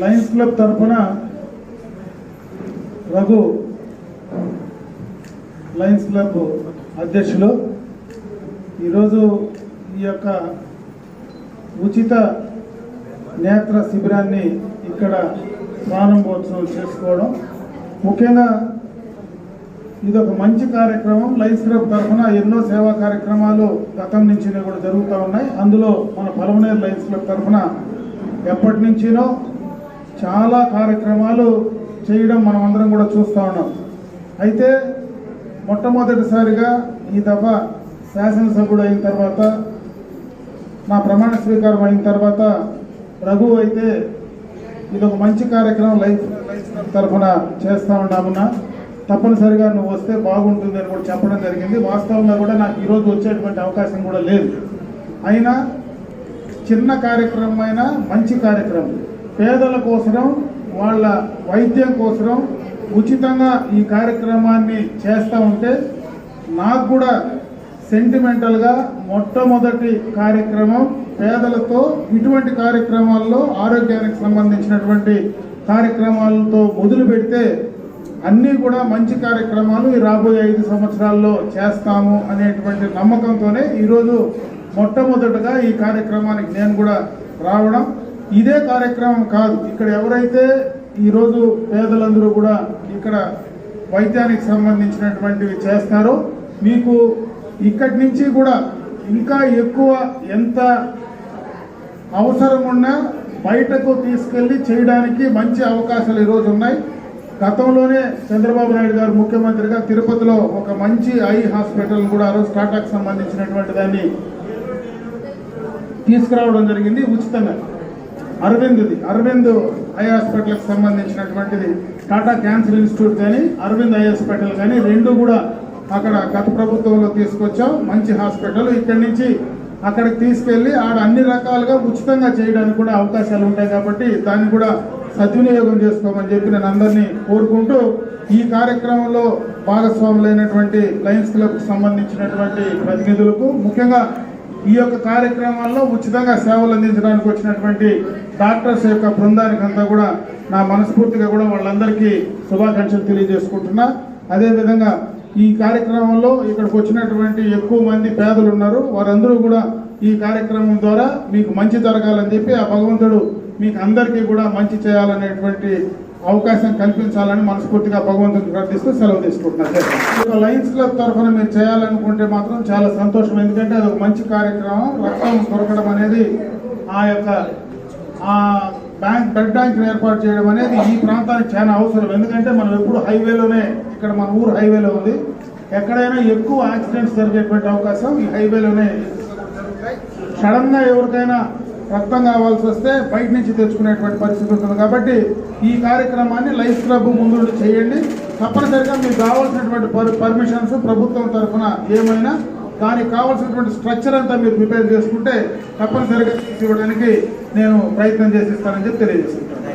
Lions club తరఫున Raghu Lions club అధ్యక్షులు. ఈరోజు ఈ యొక్క ఉచిత నేత్ర శిబిరాన్ని ఇక్కడ ప్రారంభోత్సవం చేసుకోవడం. ముఖ్యంగా ఇది ఒక మంచి కార్యక్రమం. లైన్స్ క్లబ్ తరఫున ఎన్నో సేవా కార్యక్రమాలు గతం నుంచి కూడా జరుగుతూ ఉన్నాయి. అందులో మన పలమనేరు లైన్స్ క్లబ్ తరఫున ఎప్పటి నుంచినో చాలా కార్యక్రమాలు చేయడం మనం అందరం కూడా చూస్తూ ఉన్నాం. అయితే మొట్టమొదటిసారిగా ఈ దఫా శాసనసభ్యుడు అయిన తర్వాత నా ప్రమాణ స్వీకారం అయిన తర్వాత రఘు అయితే ఇది ఒక మంచి కార్యక్రమం లైఫ్ లైఫ్ తరఫున చేస్తూ ఉన్నామున్నా. తప్పనిసరిగా నువ్వు వస్తే బాగుంటుంది అని కూడా చెప్పడం జరిగింది. వాస్తవంగా కూడా నాకు ఈరోజు వచ్చేటువంటి అవకాశం కూడా లేదు. అయినా చిన్న కార్యక్రమం అయినా మంచి కార్యక్రమం. పేదల కోసరం వాళ్ళ వైద్యం కోసరం ఉచితంగా ఈ కార్యక్రమాన్ని చేస్తూ ఉంటే నాకు కూడా సెంటిమెంటల్గా మొట్టమొదటి కార్యక్రమం పేదలతో ఇటువంటి కార్యక్రమాల్లో ఆరోగ్యానికి సంబంధించినటువంటి కార్యక్రమాలతో మొదలు పెడితే అన్నీ కూడా మంచి కార్యక్రమాలు ఈ రాబోయే ఐదు సంవత్సరాల్లో చేస్తాము అనేటువంటి నమ్మకంతోనే ఈరోజు మొట్టమొదటగా ఈ కార్యక్రమానికి నేను కూడా రావడం ఇదే కార్యక్రమం కాదు. ఇక్కడ ఎవరైతే ఈరోజు పేదలందరూ కూడా ఇక్కడ వైద్యానికి సంబంధించినటువంటివి చేస్తారో మీకు ఇక్కడి నుంచి కూడా ఇంకా ఎక్కువ ఎంత అవసరం ఉన్నా బయటకు తీసుకెళ్ళి చేయడానికి మంచి అవకాశాలు ఈరోజు ఉన్నాయి. గతంలోనే చంద్రబాబు నాయుడు గారు ముఖ్యమంత్రిగా తిరుపతిలో ఒక మంచి ఐ హాస్పిటల్ కూడా ఆ రోజు టాటాకు సంబంధించినటువంటి దాన్ని తీసుకురావడం జరిగింది. ఉచితంగా. అరవింద్ది అరవింద్ ఐ హాస్పిటల్కి సంబంధించినటువంటిది. టాటా క్యాన్సర్ ఇన్స్టిట్యూట్ కానీ అరవింద్ ఐ హాస్పిటల్ కానీ రెండు కూడా అక్కడ గత ప్రభుత్వంలో తీసుకొచ్చాం. మంచి హాస్పిటల్. ఇక్కడి నుంచి అక్కడికి తీసుకెళ్ళి ఆడ అన్ని రకాలుగా ఉచితంగా చేయడానికి కూడా అవకాశాలు ఉంటాయి కాబట్టి దాన్ని కూడా సద్వినియోగం చేసుకోమని చెప్పి నేను అందరినీ కోరుకుంటూ ఈ కార్యక్రమంలో భాగస్వాములైనటువంటి లయన్స్ క్లబ్ సంబంధించినటువంటి ప్రతినిధులకు ముఖ్యంగా ఈ యొక్క కార్యక్రమాల్లో ఉచితంగా సేవలు అందించడానికి వచ్చినటువంటి డాక్టర్స్ యొక్క బృందానికి అంతా కూడా నా మనస్ఫూర్తిగా కూడా వాళ్ళందరికీ శుభాకాంక్షలు తెలియజేసుకుంటున్నా. అదేవిధంగా ఈ కార్యక్రమంలో ఇక్కడికి వచ్చినటువంటి ఎక్కువ మంది పేదలు ఉన్నారు. వారందరూ కూడా ఈ కార్యక్రమం ద్వారా మీకు మంచి జరగాలని చెప్పి ఆ భగవంతుడు మీకు అందరికీ కూడా మంచి చేయాలనేటువంటి అవకాశం కల్పించాలని మనస్ఫూర్తిగా భగవంతుని ప్రార్థిస్తూ సెలవు తీసుకుంటున్నాను. ఒక లయన్స్ క్లబ్ తరఫున మీరు చేయాలనుకుంటే మాత్రం చాలా సంతోషం. ఎందుకంటే అది ఒక మంచి కార్యక్రమం. రక్తం దొరకడం అనేది ఆ యొక్క ఆ బ్యాంక్ బ్లడ్ బ్యాంక్ ఏర్పాటు చేయడం అనేది ఈ ప్రాంతానికి చాలా అవసరం. ఎందుకంటే మనం ఎప్పుడు హైవేలోనే ఇక్కడ మన ఊరు హైవేలో ఉంది. ఎక్కడైనా ఎక్కువ యాక్సిడెంట్స్ జరిగేటువంటి అవకాశం ఈ హైవేలోనే. సడన్గా ఎవరికైనా రక్తం కావాల్సి వస్తే బయట నుంచి తెచ్చుకునేటువంటి పరిస్థితి ఉంటుంది. కాబట్టి ఈ కార్యక్రమాన్ని లైఫ్ క్లబ్ ముందు చేయండి. తప్పనిసరిగా మీకు కావాల్సినటువంటి పర్- పర్మిషన్స్ ప్రభుత్వం తరఫున ఏమైనా దానికి కావాల్సినటువంటి స్ట్రక్చర్ అంతా మీరు ప్రిపేర్ చేసుకుంటే తప్పనిసరిగా ఇవ్వడానికి నేను ప్రయత్నం చేసిస్తానని చెప్పి తెలియజేస్తున్నాను.